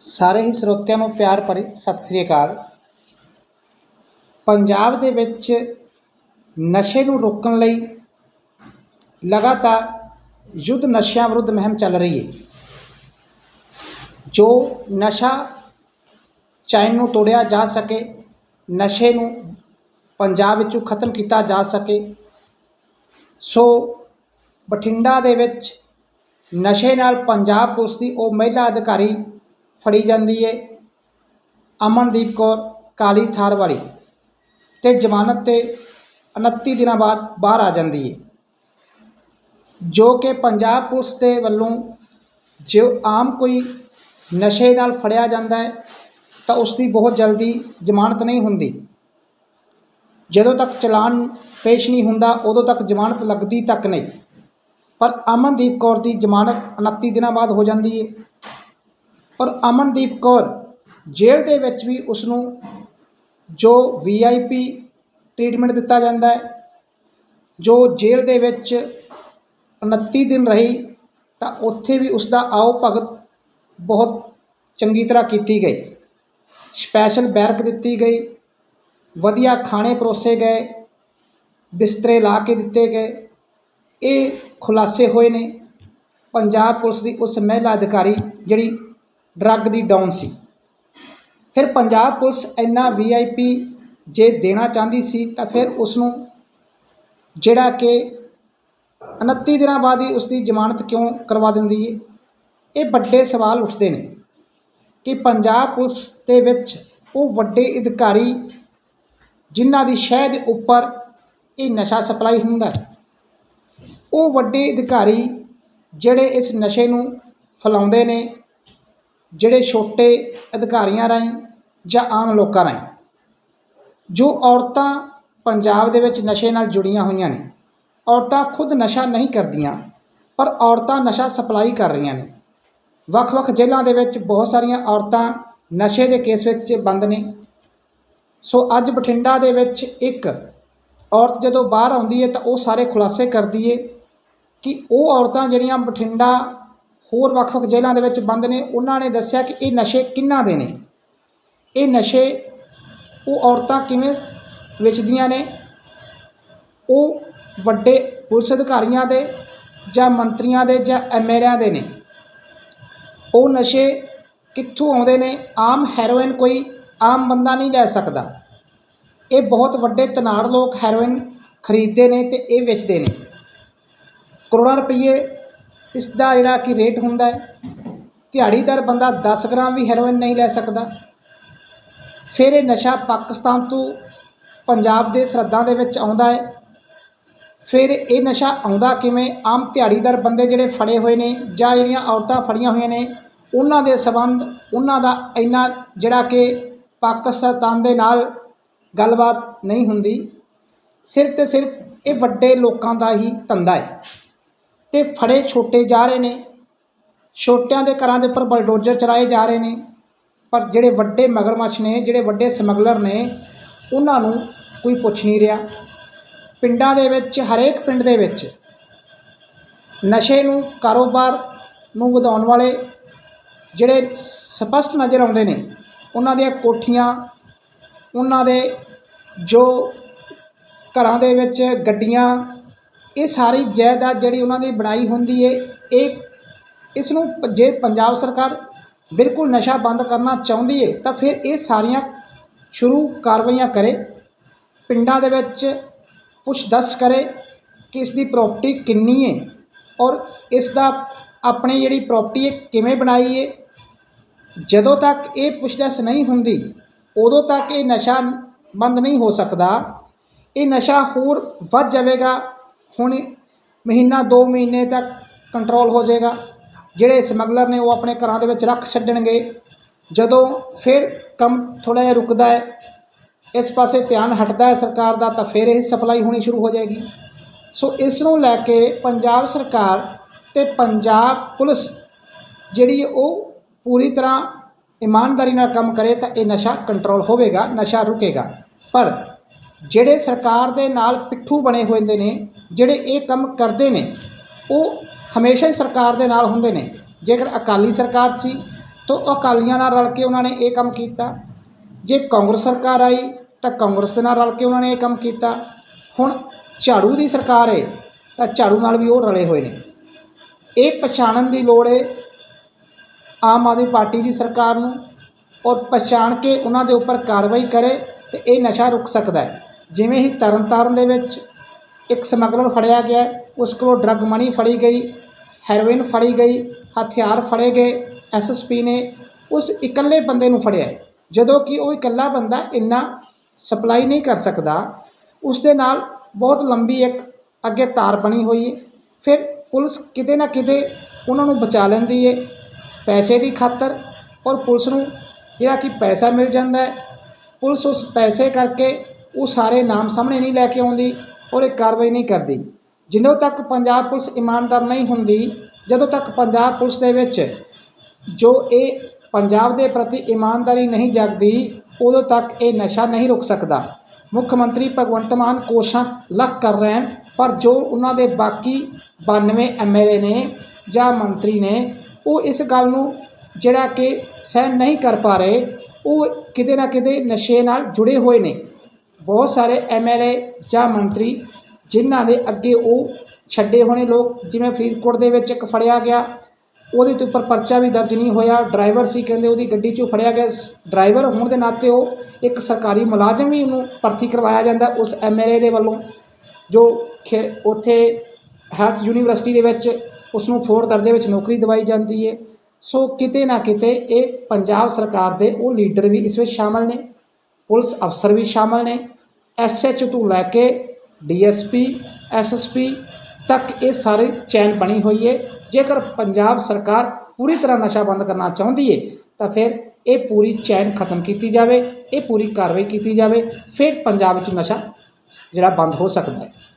ਸਾਰੇ ਹੀ ਸਰੋਤਿਆਂ ਨੂੰ ਪਿਆਰ ਭਰੀ ਸਤਿ ਸ੍ਰੀ ਅਕਾਲ। ਪੰਜਾਬ ਦੇ ਵਿੱਚ ਨਸ਼ੇ ਨੂੰ ਰੋਕਣ ਲਈ ਲਗਾਤਾਰ ਯੁੱਧ ਨਸ਼ਿਆਂ ਵਿਰੁੱਧ ਮੁਹਿੰਮ ਚੱਲ ਰਹੀ ਹੈ। ਜੋ ਨਸ਼ਾ ਚੈਨ ਨੂੰ ਤੋੜਿਆ ਜਾ ਸਕੇ, ਨਸ਼ੇ ਨੂੰ ਪੰਜਾਬ ਵਿੱਚੋਂ ਖਤਮ ਕੀਤਾ ਜਾ ਸਕੇ, ਸੋ ਬਠਿੰਡਾ ਦੇ ਵਿੱਚ ਨਸ਼ੇ ਨਾਲ ਪੰਜਾਬ ਪੁਲਿਸ ਦੀ ਉਹ ਮਹਿਲਾ ਅਧਿਕਾਰੀ ਫੜੀ ਜਾਂਦੀ ਹੈ ਅਮਨਦੀਪ ਕੌਰ, ਕਾਲੀ ਥਾਰ ਵਾਲੀ ਤੇ ਜ਼ਮਾਨਤ ਤੇ 29 ਦਿਨਾਂ ਬਾਅਦ ਬਾਹਰ ਆ ਜਾਂਦੀ ਹੈ ਜੋ ਕਿ ਪੰਜਾਬ ਪੁਲਿਸ ਦੇ ਵੱਲੋਂ ਜੋ ਆਮ ਕੋਈ ਨਸ਼ੇ ਨਾਲ ਫੜਿਆ ਜਾਂਦਾ ਹੈ ਤਾਂ ਉਸ ਦੀ ਬਹੁਤ ਜਲਦੀ ਜ਼ਮਾਨਤ ਨਹੀਂ ਹੁੰਦੀ। ਜਦੋਂ ਤੱਕ ਚਲਾਨ ਪੇਸ਼ ਨਹੀਂ ਹੁੰਦਾ, ਉਦੋਂ ਤੱਕ ਜ਼ਮਾਨਤ ਲੱਗਦੀ ਤੱਕ ਨਹੀਂ। ਪਰ ਅਮਨਦੀਪ ਕੌਰ ਦੀ ਜ਼ਮਾਨਤ 29 ਦਿਨਾਂ ਬਾਅਦ ਹੋ ਜਾਂਦੀ ਹੈ ਔਰ ਅਮਨਦੀਪ ਕੌਰ ਜੇਲ੍ਹ ਦੇ ਵਿੱਚ ਵੀ ਉਸ ਨੂੰ ਜੋ ਵੀਆਈਪੀ ਟ੍ਰੀਟਮੈਂਟ ਦਿੱਤਾ ਜਾਂਦਾ ਹੈ, ਜੋ ਜੇਲ੍ਹ ਦੇ ਵਿੱਚ 29 ਦਿਨ ਰਹੀ, ਤਾਂ ਉੱਥੇ ਵੀ ਉਸ ਦਾ ਆਓ ਭਗਤ ਬਹੁਤ ਚੰਗੀ ਤਰ੍ਹਾਂ ਕੀਤੀ ਗਈ। ਸਪੈਸ਼ਲ ਬੈਰਕ ਦਿੱਤੀ ਗਈ, ਵਧੀਆ ਖਾਣੇ ਪਰੋਸੇ ਗਏ, ਬਿਸਤਰੇ ਲਾ ਕੇ ਦਿੱਤੇ ਗਏ। ਇਹ ਖੁਲਾਸੇ ਹੋਏ ਨੇ। ਪੰਜਾਬ ਪੁਲਿਸ ਦੀ ਉਸ ਮਹਿਲਾ ਅਧਿਕਾਰੀ ਜਿਹੜੀ ਡਰੱਗ ਦੀ ਡਾਊਨ ਸੀ। ਫਿਰ ਪੰਜਾਬ ਪੁਲਿਸ ਇੰਨਾ ਵੀਆਈਪੀ ਜੇ ਦੇਣਾ ਚਾਹੁੰਦੀ ਸੀ ਤਾਂ ਫਿਰ ਉਸ ਨੂੰ ਜਿਹੜਾ ਕਿ 29 ਦਿਨਾਂ ਬਾਅਦ ਹੀ ਉਸ ਦੀ ਜ਼ਮਾਨਤ ਕਿਉਂ ਕਰਵਾ ਦਿੰਦੀ ਹੈ ਇਹ ਵੱਡੇ ਸਵਾਲ ਉੱਠਦੇ ਨੇ ਕਿ ਪੰਜਾਬ ਪੁਲਿਸ ਦੇ ਵਿੱਚ ਉਹ ਵੱਡੇ ਅਧਿਕਾਰੀ ਜਿਨ੍ਹਾਂ ਦੀ ਸ਼ਹਿ ਦੇ ਉੱਪਰ ਇਹ ਨਸ਼ਾ ਸਪਲਾਈ ਹੁੰਦਾ ਹੈ, ਉਹ ਵੱਡੇ ਅਧਿਕਾਰੀ ਜਿਹੜੇ ਇਸ ਨਸ਼ੇ ਨੂੰ ਫੈਲਾਉਂਦੇ ਨੇ ਜਿਹੜੇ ਛੋਟੇ ਅਧਿਕਾਰੀਆਂ ਰਾਹੀਂ ਜਾਂ ਆਮ ਲੋਕਾਂ ਰਾਹੀਂ, ਜੋ ਔਰਤਾਂ ਪੰਜਾਬ ਦੇ ਵਿੱਚ ਨਸ਼ੇ ਨਾਲ ਜੁੜੀਆਂ ਹੋਈਆਂ ਨੇ, ਔਰਤਾਂ ਖੁਦ ਨਸ਼ਾ ਨਹੀਂ ਕਰਦੀਆਂ, ਪਰ ਔਰਤਾਂ ਨਸ਼ਾ ਸਪਲਾਈ ਕਰ ਰਹੀਆਂ ਨੇ। ਵੱਖ-ਵੱਖ ਜੇਲ੍ਹਾਂ ਦੇ ਵਿੱਚ ਬਹੁਤ ਸਾਰੀਆਂ ਔਰਤਾਂ ਨਸ਼ੇ ਦੇ ਕੇਸ ਵਿੱਚ ਬੰਦ ਨੇ। ਸੋ ਅੱਜ ਬਠਿੰਡਾ ਦੇ ਵਿੱਚ ਇੱਕ ਔਰਤ ਜਦੋਂ ਬਾਹਰ ਆਉਂਦੀ ਹੈ ਤਾਂ ਉਹ ਸਾਰੇ ਖੁਲਾਸੇ ਕਰਦੀ ਹੈ ਕਿ ਉਹ ਔਰਤਾਂ ਜਿਹੜੀਆਂ ਬਠਿੰਡਾ ਹੋਰ ਵੱਖ-ਵੱਖ ਜੇਲ੍ਹਾਂ ਦੇ ਵਿੱਚ ਬੰਦ ਨੇ। ਉਹਨਾਂ ਨੇ ਦੱਸਿਆ ਕਿ ਇਹ ਨਸ਼ੇ ਕਿੰਨਾਂ ਦੇ ਨੇ? ਇਹ ਨਸ਼ੇ ਉਹ ਔਰਤਾਂ ਕਿਵੇਂ ਵੇਚਦੀਆਂ ਨੇ? ਉਹ ਵੱਡੇ ਪੁਲਿਸ ਅਧਿਕਾਰੀਆਂ ਦੇ ਜਾਂ ਮੰਤਰੀਆਂ ਦੇ ਜਾਂ ਐਮਐਲਏਆਂ ਦੇ ਨੇ? ਉਹ ਨਸ਼ੇ ਕਿੱਥੋਂ ਆਉਂਦੇ ਨੇ? ਆਮ ਹੈਰੋਇਨ ਕੋਈ ਆਮ ਬੰਦਾ ਨਹੀਂ ਲੈ ਸਕਦਾ। ਇਹ ਬਹੁਤ ਵੱਡੇ ਤਨਾੜ ਲੋਕ ਹੈਰੋਇਨ ਖਰੀਦਦੇ ਨੇ ਤੇ ਇਹ ਵੇਚਦੇ ਨੇ। ਕਰੋੜਾਂ ਰੁਪਏ ਇਸ ਦਾ ਜਿਹੜਾ ਕਿ ਰੇਟ ਹੁੰਦਾ ਹੈ ਦਿਹਾੜੀਦਾਰ ਬੰਦਾ 10 ਗ੍ਰਾਮ ਵੀ ਹੈਰੋਇਨ ਨਹੀਂ ਲੈ ਸਕਦਾ। ਫਿਰ ਇਹ ਨਸ਼ਾ ਪਾਕਿਸਤਾਨ ਤੋਂ ਪੰਜਾਬ ਦੇ ਸਰਹੱਦਾਂ ਦੇ ਵਿੱਚ ਆਉਂਦਾ ਹੈ। ਫਿਰ ਇਹ ਨਸ਼ਾ ਆਉਂਦਾ ਕਿਵੇਂ? ਆਮ ਦਿਹਾੜੀਦਾਰ ਬੰਦੇ ਜਿਹੜੇ ਫੜੇ ਹੋਏ ਨੇ ਜਾਂ ਜਿਹੜੀਆਂ ਔਰਤਾਂ ਫੜੀਆਂ ਹੋਈਆਂ ਨੇ, ਉਹਨਾਂ ਦੇ ਸਬੰਧ, ਉਹਨਾਂ ਦਾ ਇੰਨਾ ਜਿਹੜਾ ਕਿ ਪਾਕਿਸਤਾਨ ਦੇ ਨਾਲ ਗੱਲਬਾਤ ਨਹੀਂ ਹੁੰਦੀ। ਸਿਰਫ ਤੇ ਸਿਰਫ ਇਹ ਵੱਡੇ ਲੋਕਾਂ ਦਾ ਹੀ ਧੰਦਾ ਹੈ। ਤੇ ਫੜੇ ਛੋਟੇ ਜਾ ਰਹੇ ਨੇ। ਛੋਟਿਆਂ ਦੇ ਘਰਾਂ ਦੇ ਉੱਪਰ ਬਲਡੋਜ਼ਰ ਚਲਾਏ ਜਾ ਰਹੇ ਨੇ। ਪਰ ਜਿਹੜੇ ਵੱਡੇ ਮਗਰਮੱਛ ਨੇ, ਜਿਹੜੇ ਵੱਡੇ ਸਮਗਲਰ ਨੇ, ਉਹਨਾਂ ਨੂੰ ਕੋਈ ਪੁੱਛ ਨਹੀਂ ਰਿਹਾ। ਪਿੰਡਾਂ ਦੇ ਵਿੱਚ, ਹਰੇਕ ਪਿੰਡ ਦੇ ਵਿੱਚ ਨਸ਼ੇ ਨੂੰ ਕਾਰੋਬਾਰ ਨੂੰ ਵਧਾਉਣ ਵਾਲੇ ਜਿਹੜੇ ਸਪਸ਼ਟ ਨਜ਼ਰ ਆਉਂਦੇ ਨੇ, ਉਹਨਾਂ ਦੀਆਂ ਕੋਠੀਆਂ, ਉਹਨਾਂ ਦੇ ਜੋ ਘਰਾਂ ਦੇ ਵਿੱਚ ਗੱਡੀਆਂ ਇਹ ਸਾਰੀ ਜਾਇਦਾਦ ਜਿਹੜੀ ਉਹਨਾਂ ਦੀ ਬਣਾਈ ਹੁੰਦੀ ਹੈ ਇਹ ਇਸ ਨੂੰ ਜੇ ਪੰਜਾਬ ਸਰਕਾਰ ਬਿਲਕੁਲ ਨਸ਼ਾ ਬੰਦ ਕਰਨਾ ਚਾਹੁੰਦੀ ਹੈ ਤਾਂ ਫਿਰ ਇਹ ਸਾਰੀਆਂ ਸ਼ੁਰੂ ਕਾਰਵਾਈਆਂ ਕਰੇ। ਪਿੰਡਾਂ ਦੇ ਵਿੱਚ ਪੁੱਛ ਦੱਸ ਕਰੇ ਕਿ ਇਸ ਦੀ ਪ੍ਰਾਪਰਟੀ ਕਿੰਨੀ ਹੈ ਔਰ ਇਸ ਦਾ ਆਪਣੀ ਜਿਹੜੀ ਪ੍ਰਾਪਰਟੀ ਹੈ ਕਿਵੇਂ ਬਣਾਈ ਹੈ ਜਦੋਂ ਤੱਕ ਇਹ ਪੁੱਛਦਸ ਨਹੀਂ ਹੁੰਦੀ, ਉਦੋਂ ਤੱਕ ਇਹ ਨਸ਼ਾ ਬੰਦ ਨਹੀਂ ਹੋ ਸਕਦਾ। ਇਹ ਨਸ਼ਾ ਹੋਰ ਵੱਧ ਜਾਵੇਗਾ ਹੁਣ ਮਹੀਨਾ 2 ਮਹੀਨੇ ਤੱਕ ਕੰਟਰੋਲ ਹੋ ਜਾਏਗਾ। ਜਿਹੜੇ ਸਮਗਲਰ ਨੇ ਉਹ ਆਪਣੇ ਘਰਾਂ ਦੇ ਵਿੱਚ ਰੱਖ ਛੱਡਣਗੇ। ਜਦੋਂ ਫਿਰ ਕੰਮ ਥੋੜ੍ਹਾ ਜਿਹਾ ਰੁਕਦਾ ਹੈ, ਇਸ ਪਾਸੇ ਧਿਆਨ ਹਟਦਾ ਹੈ ਸਰਕਾਰ ਦਾ, ਤਾਂ ਫਿਰ ਇਹ ਸਪਲਾਈ ਹੋਣੀ ਸ਼ੁਰੂ ਹੋ ਜਾਏਗੀ। ਸੋ ਇਸ ਨੂੰ ਲੈ ਕੇ ਪੰਜਾਬ ਸਰਕਾਰ ਤੇ ਪੰਜਾਬ ਪੁਲਿਸ ਜਿਹੜੀ ਉਹ ਪੂਰੀ ਤਰ੍ਹਾਂ ਇਮਾਨਦਾਰੀ ਨਾਲ ਕੰਮ ਕਰੇ, ਤਾਂ ਇਹ ਨਸ਼ਾ ਕੰਟਰੋਲ ਹੋਵੇਗਾ, ਨਸ਼ਾ ਰੁਕੇਗਾ। ਪਰ ਜਿਹੜੇ ਸਰਕਾਰ ਦੇ ਨਾਲ ਪਿੱਠੂ ਬਣੇ ਹੋਏ ਹੁੰਦੇ ਨੇ ਜਿਹੜੇ ਇਹ ਕੰਮ ਕਰਦੇ ਨੇ, ਉਹ ਹਮੇਸ਼ਾ ਹੀ ਸਰਕਾਰ ਦੇ ਨਾਲ ਹੁੰਦੇ ਨੇ। ਜੇਕਰ ਅਕਾਲੀ ਸਰਕਾਰ ਸੀ, ਤਾਂ ਅਕਾਲੀਆਂ ਨਾਲ ਰਲ ਕੇ ਉਹਨਾਂ ਨੇ ਇਹ ਕੰਮ ਕੀਤਾ। ਜੇ ਕਾਂਗਰਸ ਸਰਕਾਰ ਆਈ, ਤਾਂ ਕਾਂਗਰਸ ਦੇ ਨਾਲ ਰਲ ਕੇ ਉਹਨਾਂ ਨੇ ਇਹ ਕੰਮ ਕੀਤਾ। ਹੁਣ ਝਾੜੂ ਦੀ ਸਰਕਾਰ ਹੈ ਤਾਂ ਝਾੜੂ ਨਾਲ ਵੀ ਉਹ ਰਲੇ ਹੋਏ ਨੇ। ਇਹ ਪਛਾਣਨ ਦੀ ਲੋੜ ਹੈ ਆਮ ਆਦਮੀ ਪਾਰਟੀ ਦੀ ਸਰਕਾਰ ਨੂੰ ਔਰ ਪਛਾਣ ਕੇ ਉਹਨਾਂ ਦੇ ਉੱਪਰ ਕਾਰਵਾਈ ਕਰੇ ਤੇ ਇਹ ਨਸ਼ਾ ਰੁਕ ਸਕਦਾ ਹੈ। ਜਿਵੇਂ ਹੀ ਤਰਨਤਾਰਨ ਦੇ ਵਿੱਚ ਇੱਕ ਸਮਗਲਰ ਫੜਿਆ ਗਿਆ, ਉਸ ਕੋਲੋਂ ਡਰੱਗ ਮਨੀ ਫੜੀ ਗਈ ਹੈਰੋਇਨ ਫੜੀ ਗਈ, ਹਥਿਆਰ ਫੜੇ ਗਏ ਐਸਐਸਪੀ ਨੇ ਉਸ ਇਕੱਲੇ ਬੰਦੇ ਨੂੰ ਫੜਿਆ ਹੈ। ਜਦੋਂ ਕਿ ਉਹ ਇਕੱਲਾ ਬੰਦਾ ਇੰਨਾ ਸਪਲਾਈ ਨਹੀਂ ਕਰ ਸਕਦਾ, ਉਸ ਦੇ ਨਾਲ ਬਹੁਤ ਲੰਬੀ ਇੱਕ ਅੱਗੇ ਤਾਰ ਬਣੀ ਹੋਈ ਹੈ। ਫਿਰ ਪੁਲਿਸ ਕਿਤੇ ਨਾ ਕਿਤੇ ਉਹਨਾਂ ਨੂੰ ਬਚਾ ਲੈਂਦੀ ਹੈ ਪੈਸੇ ਦੀ ਖਾਤਰ ਔਰ ਪੁਲਿਸ ਨੂੰ ਜਿਹੜਾ ਕਿ ਪੈਸਾ ਮਿਲ ਜਾਂਦਾ ਹੈ। ਪੁਲਿਸ ਉਸ ਪੈਸੇ ਕਰਕੇ ਉਹ ਸਾਰੇ ਨਾਮ ਸਾਹਮਣੇ ਨਹੀਂ ਲੈ ਕੇ ਆਉਂਦੀ। ਔਰ ਇਹ ਕਾਰਵਾਈ ਨਹੀਂ ਕਰਦੀ। ਜਿੰਨੋਂ ਤੱਕ ਪੰਜਾਬ ਪੁਲਿਸ ਇਮਾਨਦਾਰ ਨਹੀਂ ਹੁੰਦੀ, ਜਦੋਂ ਤੱਕ ਪੰਜਾਬ ਪੁਲਿਸ ਦੇ ਵਿੱਚ ਜੋ ਇਹ ਪੰਜਾਬ ਦੇ ਪ੍ਰਤੀ ਇਮਾਨਦਾਰੀ ਨਹੀਂ ਜਾਗਦੀ, ਉਦੋਂ ਤੱਕ ਇਹ ਨਸ਼ਾ ਨਹੀਂ ਰੁਕ ਸਕਦਾ। ਮੁੱਖ ਮੰਤਰੀ ਭਗਵੰਤ ਮਾਨ ਕੋਸ਼ਾਂ ਲੱਖ ਕਰ ਰਹੇ ਹਨ, ਪਰ ਜੋ ਉਹਨਾਂ ਦੇ ਬਾਕੀ 92 ਐਮਐਲਏ ਨੇ ਜਾਂ ਮੰਤਰੀ ਨੇ, ਉਹ ਇਸ ਗੱਲ ਨੂੰ ਜਿਹੜਾ ਕਿ ਸਹਿਣ ਨਹੀਂ ਕਰ ਪਾ ਰਹੇ, ਉਹ ਕਿਤੇ ਨਾ ਕਿਤੇ ਨਸ਼ੇ ਨਾਲ ਜੁੜੇ ਹੋਏ ਨੇ। ਬਹੁਤ ਸਾਰੇ ਐਮਐਲਏ ਜਾਂ ਮੰਤਰੀ, ਜਿਨ੍ਹਾਂ ਦੇ ਅੱਗੇ ਉਹ ਛੱਡੇ ਹੋਣੇ ਲੋਕ, ਜਿਵੇਂ ਫਰੀਦਕੋਟ ਦੇ ਵਿੱਚ ਇੱਕ ਫੜਿਆ ਗਿਆ, ਉਹਦੇ ਤੇ ਉੱਪਰ ਪਰਚਾ ਵੀ ਦਰਜ ਨਹੀਂ ਹੋਇਆ, ਡਰਾਈਵਰ ਸੀ ਕਹਿੰਦੇ ਉਹਦੀ ਗੱਡੀ 'ਚੋਂ ਫੜਿਆ ਗਿਆ, ਡਰਾਈਵਰ ਹੋਣ ਦੇ ਨਾਤੇ ਉਹ ਇੱਕ ਸਰਕਾਰੀ ਮੁਲਾਜ਼ਮ ਵੀ ਉਹਨੂੰ ਭਰਤੀ ਕਰਵਾਇਆ ਜਾਂਦਾ ਉਸ ਐਮਐਲਏ ਦੇ ਵੱਲੋਂ, ਜੋ ਖੇ ਉੱਥੇ ਹੈਲਥ ਯੂਨੀਵਰਸਿਟੀ ਦੇ ਵਿੱਚ ਉਸ ਨੂੰ ਫੋਰ ਦਰਜੇ ਵਿੱਚ ਨੌਕਰੀ ਦਿਵਾਈ ਜਾਂਦੀ ਹੈ ਸੋ ਕਿਤੇ ਨਾ ਕਿਤੇ ਇਹ ਪੰਜਾਬ ਸਰਕਾਰ ਦੇ ਉਹ ਲੀਡਰ ਵੀ ਇਸ ਵਿੱਚ ਸ਼ਾਮਲ ਨੇ, ਪੁਲਿਸ ਅਫਸਰ ਵੀ ਸ਼ਾਮਲ ਨੇ ਐਸਐਚ ਤੋਂ ਲੈ ਕੇ ਡੀਐਸਪੀ ਐਸਐਸਪੀ ਤੱਕ ਇਹ ਸਾਰੇ ਚੈਨ ਬਣੀ ਹੋਈ ਹੈ ਜੇਕਰ ਪੰਜਾਬ ਸਰਕਾਰ ਪੂਰੀ ਤਰ੍ਹਾਂ ਨਸ਼ਾ ਬੰਦ ਕਰਨਾ ਚਾਹੁੰਦੀ ਹੈ ਤਾਂ ਫਿਰ ਇਹ ਪੂਰੀ ਚੈਨ ਖਤਮ ਕੀਤੀ ਜਾਵੇ, ਇਹ ਪੂਰੀ ਕਾਰਵਾਈ ਕੀਤੀ ਜਾਵੇ, ਫਿਰ ਪੰਜਾਬ ਵਿੱਚ ਨਸ਼ਾ ਜਿਹੜਾ ਬੰਦ ਹੋ ਸਕਦਾ ਹੈ